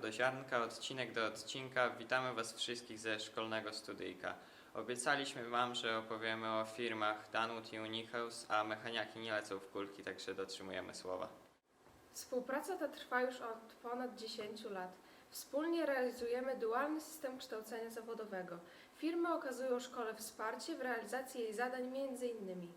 do ziarnka, odcinek do odcinka. Witamy Was wszystkich ze szkolnego studyjka. Obiecaliśmy Wam, że opowiemy o firmach Danwood i Unihouse, a mechaniaki nie lecą w kulki, także dotrzymujemy słowa. Współpraca ta trwa już od ponad 10 lat. Wspólnie realizujemy dualny system kształcenia zawodowego. Firmy okazują szkole wsparcie w realizacji jej zadań m.in.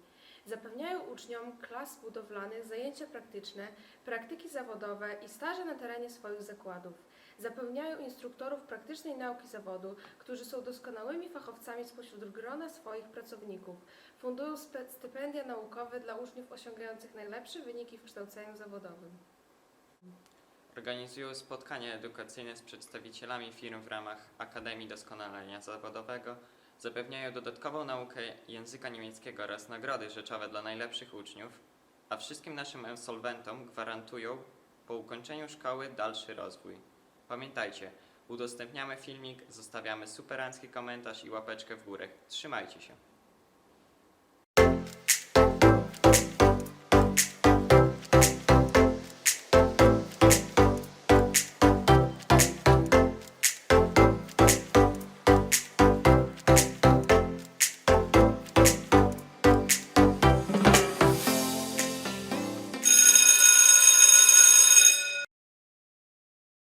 Zapewniają uczniom klas budowlanych zajęcia praktyczne, praktyki zawodowe i staże na terenie swoich zakładów. Zapewniają instruktorów praktycznej nauki zawodu, którzy są doskonałymi fachowcami spośród grona swoich pracowników. Fundują stypendia naukowe dla uczniów osiągających najlepsze wyniki w kształceniu zawodowym. Organizują spotkania edukacyjne z przedstawicielami firm w ramach Akademii Doskonalenia Zawodowego, zapewniają dodatkową naukę języka niemieckiego oraz nagrody rzeczowe dla najlepszych uczniów, a wszystkim naszym absolwentom gwarantują po ukończeniu szkoły dalszy rozwój. Pamiętajcie, udostępniamy filmik, zostawiamy superancki komentarz i łapeczkę w górę. Trzymajcie się!